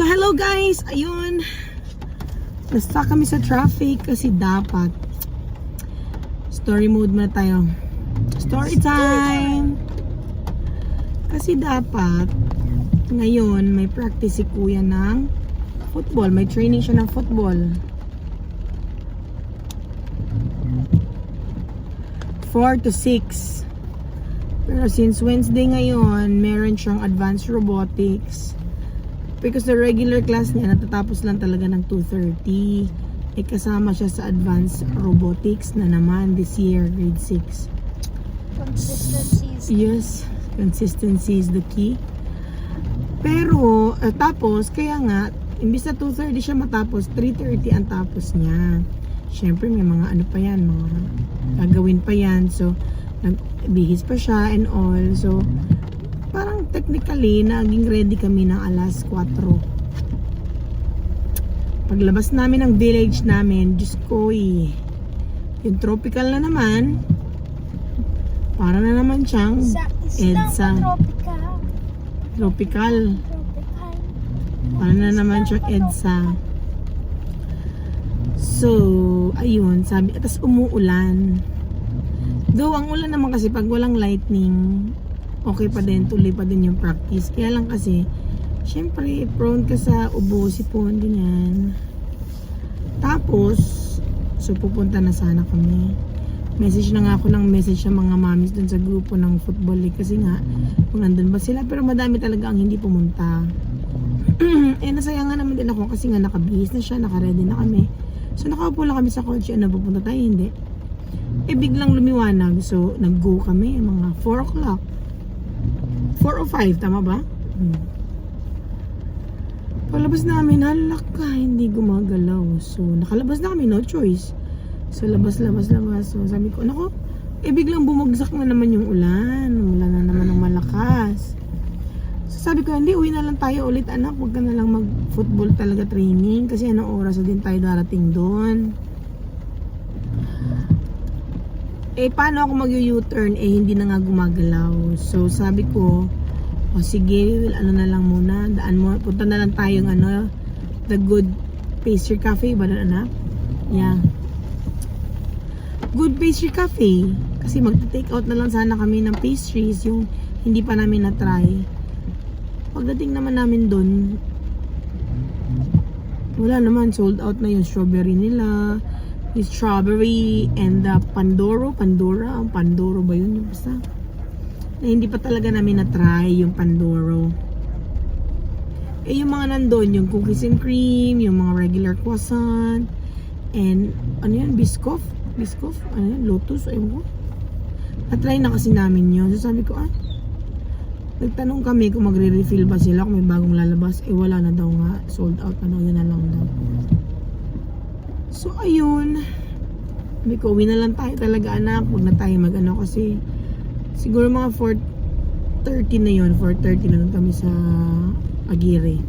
So hello guys, ayun. Nasta kami sa traffic kasi dapat story mode muna tayo. Story time. Kasi dapat ngayon may practice si kuya ng football. May training siya ng football. Four to six. Pero since Wednesday ngayon, meron siyang advanced robotics. Because the regular class niya, natatapos lang talaga ng 2.30. Eh, kasama siya sa advanced robotics na naman this year, grade 6. Consistencies. Yes, consistency is the key. Pero, eh, tapos, kaya nga, imbis na 2.30 siya matapos, 3.30 ang tapos niya. Siyempre, may mga ano pa yan, mga gagawin pa yan. So, nagbihis pa siya and all. So, technically, naging ready kami ng alas 4. Paglabas namin ng village namin, Diyos ko eh, yung tropical na naman, para na naman siyang EDSA. tropical. Tropical. Para na naman siyang EDSA. So, ayun, sabi, atas umuulan. Though, ang ulan naman kasi pag walang lightning, okay pa din, tuloy pa din yung practice. Kaya lang kasi, syempre, prone ka sa ubo, sipon, ganyan. Tapos, so pupunta na sana kami. Message na nga ako ng message sa mga mamis dun sa grupo ng football league kasi nga, kung nandun ba sila, pero madami talaga ang hindi pumunta. eh, nasayangan naman din ako kasi nga nakabihis na siya, nakaready na kami. So, nakaupo lang kami sa kotse, ano, pupunta tayo, hindi. Eh, biglang lumiwanag. So, nag-go kami, mga 4 o'clock. 4 o 5, tama ba? Hmm. Palabas namin, halak ka, hindi gumagalaw. So, nakalabas na kami, no choice. So, labas, labas, labas. So, sabi ko, nako, eh, biglang bumagsak na naman yung ulan. Wala na naman ng malakas. So, sabi ko, hindi, uwi na lang tayo ulit, anak. Huwag ka na lang mag-football talaga training. Kasi anong oras na din tayo darating doon. Eh, paano ako mag-U-turn? Eh, hindi na nga gumagalaw. So, sabi ko, o sige, ano na lang muna. Daan mo, punta na lang tayong ano, The Good Pastry Cafe ba na anak? Yeah. Good Pastry Cafe. Kasi mag-take out na lang sana kami ng pastries, yung hindi pa namin na-try. Pagdating naman namin doon, wala naman, sold out na yung strawberry nila. Yung strawberry and the Pandoro. Pandora? Ang Pandoro ba yun? Yung basta. Na hindi pa talaga namin na-try yung Pandoro. Eh, yung mga nandun, yung cookies and cream, yung mga regular croissant, and, ano yan, biscoff? Biscoff? Ano yan? Lotus? Ayun ko. Na-try na kasi namin yun. So, sabi ko, ah, nagtanong kami kung magre-refill ba sila, kung may bagong lalabas. Eh, wala na daw nga. Sold out na daw. Yun na lang daw. So, ayun. Sabi ko, uwi na lang tayo talaga, anak. Huwag na tayo mag-ano kasi siguro mga 4.30 na yun. 4.30 na lang kami sa Aguirre.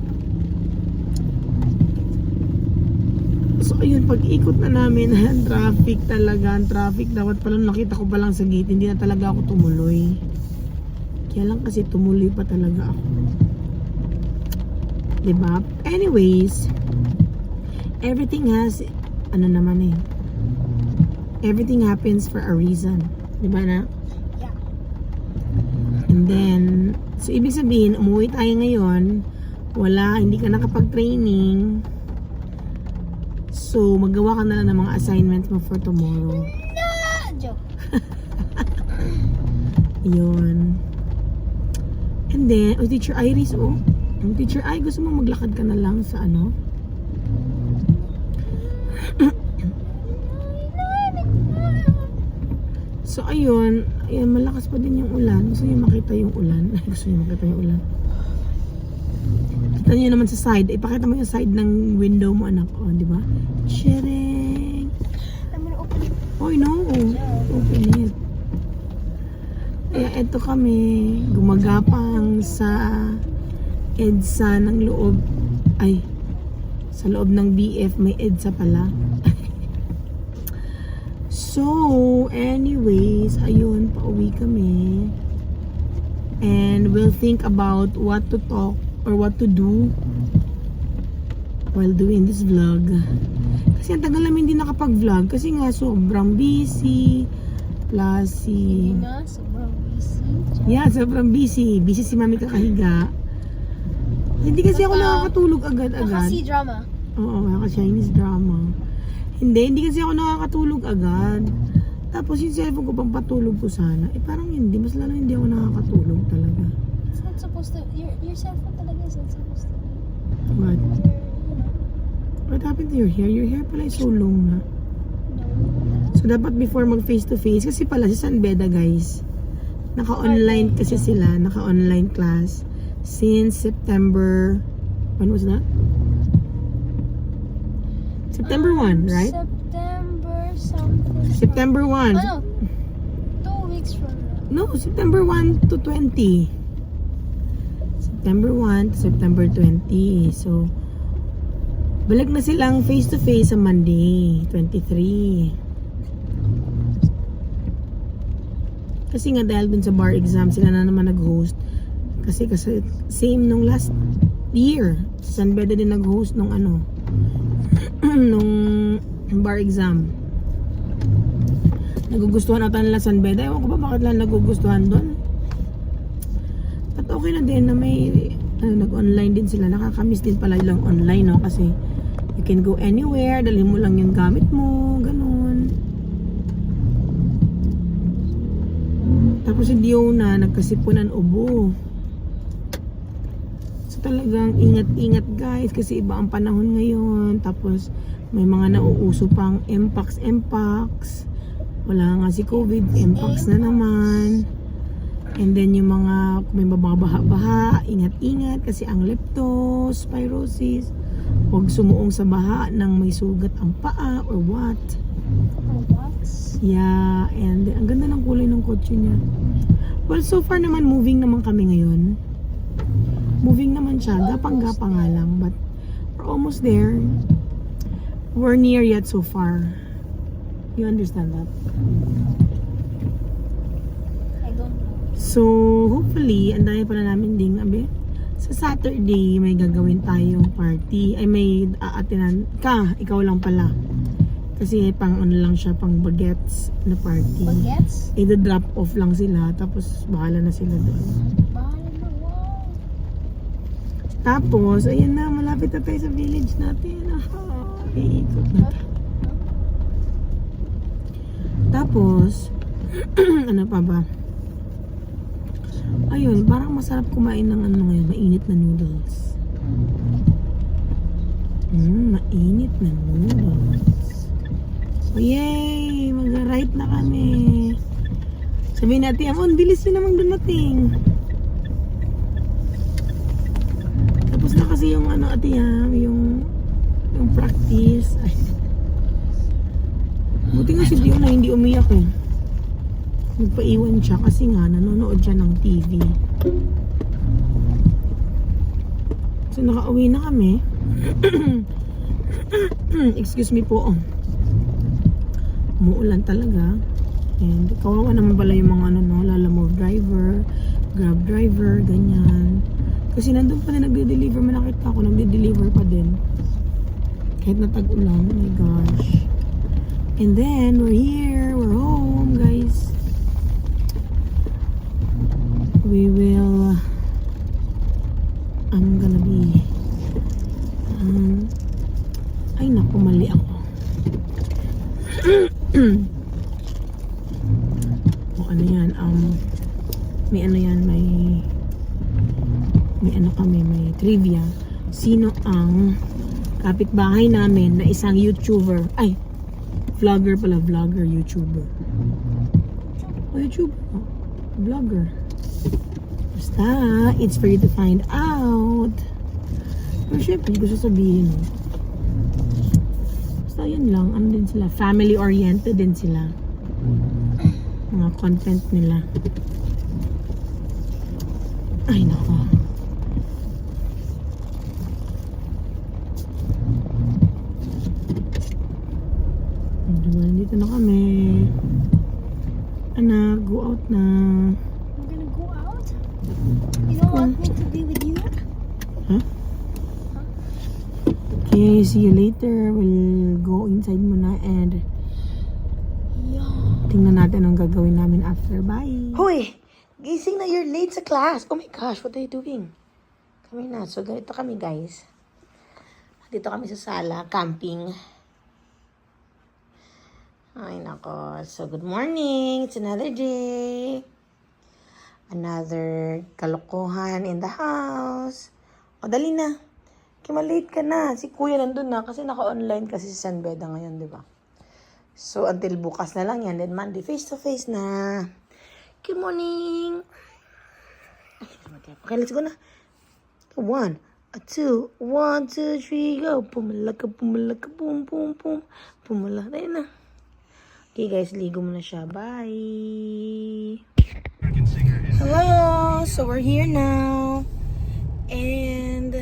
So, ayun, pag ikot na namin, traffic talaga, ang traffic. Dapat pala nakita ko pa lang sa gate, hindi na talaga ako tumuloy. Kaya lang kasi tumuloy pa talaga ako. 'Di ba? Anyways, everything has, ano naman eh, everything happens for a reason. 'Di ba na? Yeah. And then, so ibig sabihin, umuwi tayo ngayon, wala, hindi ka nakapag-training. So, magawa ka na lang ng mga assignments mo for tomorrow. Ah, joke. Yun. And then, oh, Teacher Iris, oh. Teacher Ay, gusto mo maglakad ka na lang sa ano? So, ayun. Ayun, malakas pa din yung ulan. Gusto niyo makita yung ulan. Gusto niyo makita yung ulan. Kita niyo naman sa side. Ipakita mo yung side ng window mo, anak. Oh, di ba? Shereng! I'm gonna open. Oy, no. Open it. Eh, eto kami. Gumagapang sa EDSA ng loob. Ay, sa loob ng BF may EDSA pala. so, anyways, ayun, pauwi kami. And we'll think about what to talk or what to do while doing this vlog. Kasi ang tagal namin hindi nakapag-vlog kasi nga sobrang busy. Plus si... Nga, sobrang busy. Yeah, sobrang busy. Busy si mami kakahiga. Hindi kasi ako nakakatulog agad-agad. Nakasi drama. Oo, kaka Chinese drama. Hindi, hindi kasi ako nakakatulog agad. Tapos yung cellphone ko pang patulog ko sana. Eh parang hindi, mas lalo hindi ako nakakatulog talaga. It's not supposed to, your, your cellphone talaga is not supposed to be. What? What happened to your hair? Your hair pala is so long na. So dapat before mag face to face kasi pala si San Beda guys. Naka-online kasi sila, naka-online class since September when was that? September 1, right? September something. September 1. Ano? Two weeks from now. No, September 1 to 20. September 1 to September 20. So, balik na silang face to face sa Monday, 23. Kasi nga dahil dun sa bar exam, sila na naman nag-host. Kasi kasi same nung last year. San Beda din nag-host nung ano, nung bar exam. Nagugustuhan ata nila San Beda. Ewan ko ba bakit lang nagugustuhan doon. At okay na din na may ano, nag-online din sila. Nakakamiss din pala lang online, no? Kasi you can go anywhere. Dalhin mo lang yung gamit mo. Ganun. Tapos hindi yun na nagkasipunan ubo. So talagang ingat-ingat guys kasi iba ang panahon ngayon. Tapos may mga nauuso pang Mpox, Mpox. Wala nga si COVID, Mpox na naman. And then yung mga kung may mababaha-baha, ingat-ingat kasi ang leptospirosis. Huwag sumuong sa baha nang may sugat ang paa or what. What? Yeah, and ang ganda ng kulay ng kotse niya. Well, so far naman moving naman kami ngayon. Moving naman siya, gapang-gapa nga lang, but we're almost there. We're near yet so far. You understand that? I don't know. So, hopefully, ang dami pala namin ding, abe, sa Saturday, may gagawin tayong party. Ay, may aatinan ka, ikaw lang pala. Kasi pang ano lang siya, pang bagets na party. Bagets? i-drop off lang sila tapos bahala na sila doon. Bahala na, wow. Tapos, ayun na, malapit na tayo sa village natin. Ah, iikot na. Tapos, ano pa ba? Ayun, parang masarap kumain ng ano ngayon, mainit na noodles. Mm, mainit na noodles. Oh, yay! Mag-right na kami. Sabihin natin, ang bilis yun namang dumating. Tapos na kasi yung ano, ate Yam, yung, yung practice. Ay. Buti nga si Dio na hindi umiyak eh. Nagpaiwan siya kasi nga nanonood siya ng TV. So nakauwi na kami. Excuse me po. Oh. Umuulan talaga. And kawawa naman pala yung mga ano no, lalamove driver, grab driver, ganyan. Kasi nandun pa din nagde-deliver, man nakita ko, nagde-deliver pa din. Kahit na tag-ulan, oh my gosh. And then, we're here, we're home, guys. We will, I'm gonna be, um, ay naku, mali ako. o ano yan, um, may ano yan, may, may ano kami, may trivia. Sino ang kapitbahay namin na isang YouTuber, ay, vlogger pala, vlogger, YouTuber. O, YouTuber. Oh, vlogger. Basta, it's for you to find out. Pero syempre, hindi ko sasabihin. eh. Basta yun lang, ano din sila, family-oriented din sila. Mga content nila. Ay, nako. Diba, dito na kami. Anak, go out na. I'm gonna go out? You don't want me to be with you? Okay, see you later. We'll go inside muna and tingnan natin ang gagawin namin after. Bye! Hoy! Gising na you're late sa class. Oh my gosh, what are you doing? Kami na. So, ganito kami guys. Dito kami sa sala, camping. Ay, nako. So, good morning. It's another day. Another kalokohan in the house. O, dali na. Kimalate ka na. Si kuya nandun na kasi naka-online kasi si San Beda ngayon, di ba? So, until bukas na lang yan. Then, Monday, face-to-face na. Good morning. Okay, let's go na. One, a two, one, two, three, go. Pumalaka, pumalaka, boom, boom, boom. Pumalaka, ayun na. Okay guys, ligo muna siya. Bye! Hello! So we're here now. And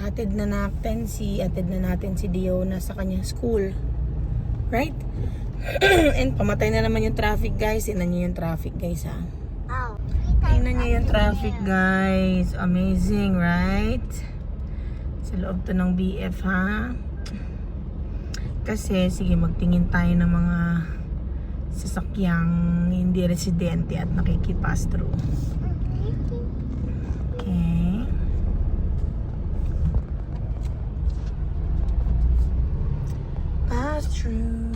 pahatid na natin si, atid na natin si Diona sa kanyang school. Right? And pamatay na naman yung traffic guys. Tingnan niyo yung traffic guys ha. Tingnan niyo yung traffic guys. Amazing, right? Sa loob to ng BF ha. Kasi, sige, magtingin tayo ng mga sasakyang hindi residente at nakikipass through. Okay. Pass through.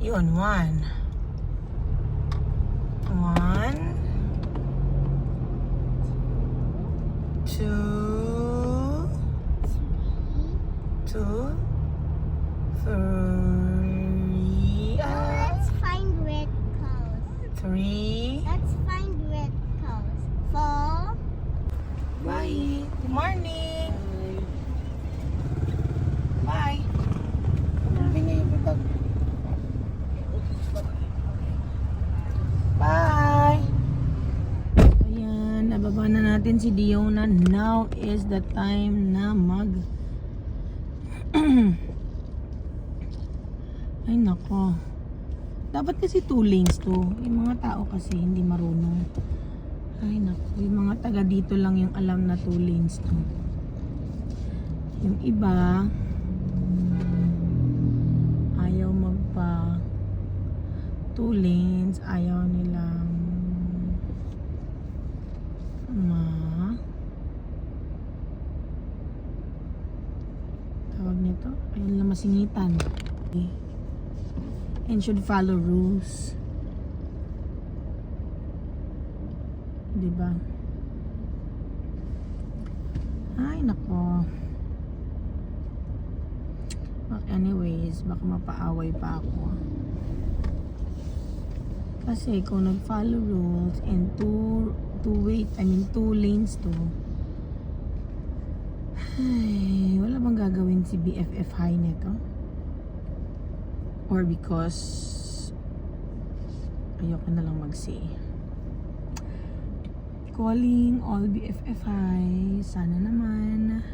Yun, one. One. Two. Two. Three. ah, Let's find red cows. Three. Let's find red cows. Four. Bye. Good morning. Bye. Sabi niya yung bag. Bye. Ayan, nababa na natin si Diona. Now is the time na mag... Ay, nako. Dapat kasi two lanes to. Yung mga tao kasi hindi marunong. Ay, naku. Yung mga taga dito lang yung alam na two lanes to. Yung iba, ayaw magpa two lanes. Ayaw nilang masingitan and should follow rules Diba? Ay, nako. Well, anyways, baka mapaaway pa ako. Kasi kung nag-follow rules and two, two wait, I mean two lanes to, ay, wala bang gagawin si BFF high nito? Or because ayoko na lang mag-say calling all BFFI. Sana naman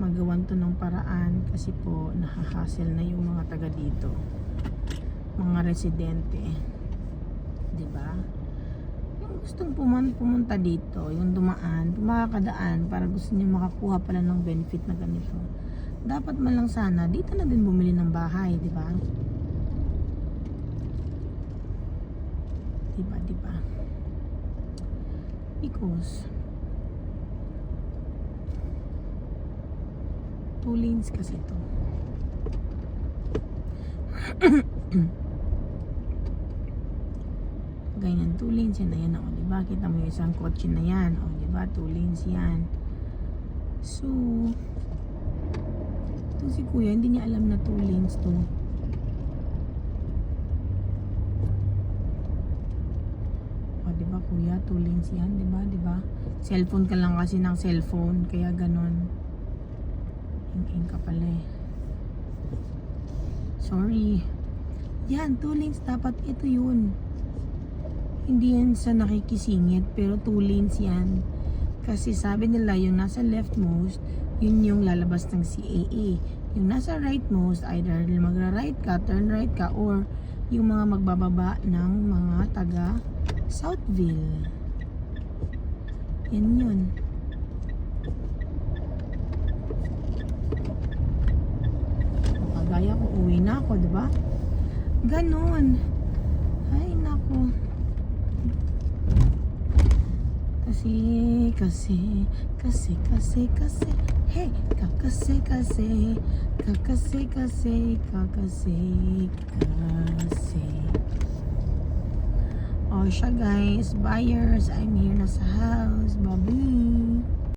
magawan to ng paraan kasi po nahahassle na yung mga taga dito. Mga residente. 'Di ba? Gustong pumun pumunta dito, yung dumaan, makakadaan para gusto niyo makakuha pala ng benefit na ganito. Dapat man lang sana dito na din bumili ng bahay, 'di ba? Diba, diba? Because two lanes kasi to. Ganyan, two lanes yan na yan. O, diba? Kita mo yung isang kotse na yan. O, diba? Two lanes yan. So, ito si kuya, hindi niya alam na two lanes to. O, di ba kuya? Two lanes yan, di ba? Di ba? Cellphone ka lang kasi ng cellphone, kaya ganon. Ing-ing ka pala eh. Sorry. Yan, two lanes dapat. Ito yun. Hindi yan sa nakikisingit, pero two lanes yan. Kasi sabi nila, yung nasa leftmost, yun yung lalabas ng CAA. Yung nasa rightmost, either magra-right ka, turn right ka, or yung mga magbababa ng mga taga Southville. Yan yun. Kagaya ko, uwi na ako, diba? Ganon. Ay, nako. Kasi, kasi, kasi, kasi, kasi, hey, kakase, kasi, kakase, kasi, kakase, kasi. Oh, siya guys, buyers, I'm here na sa house, babu.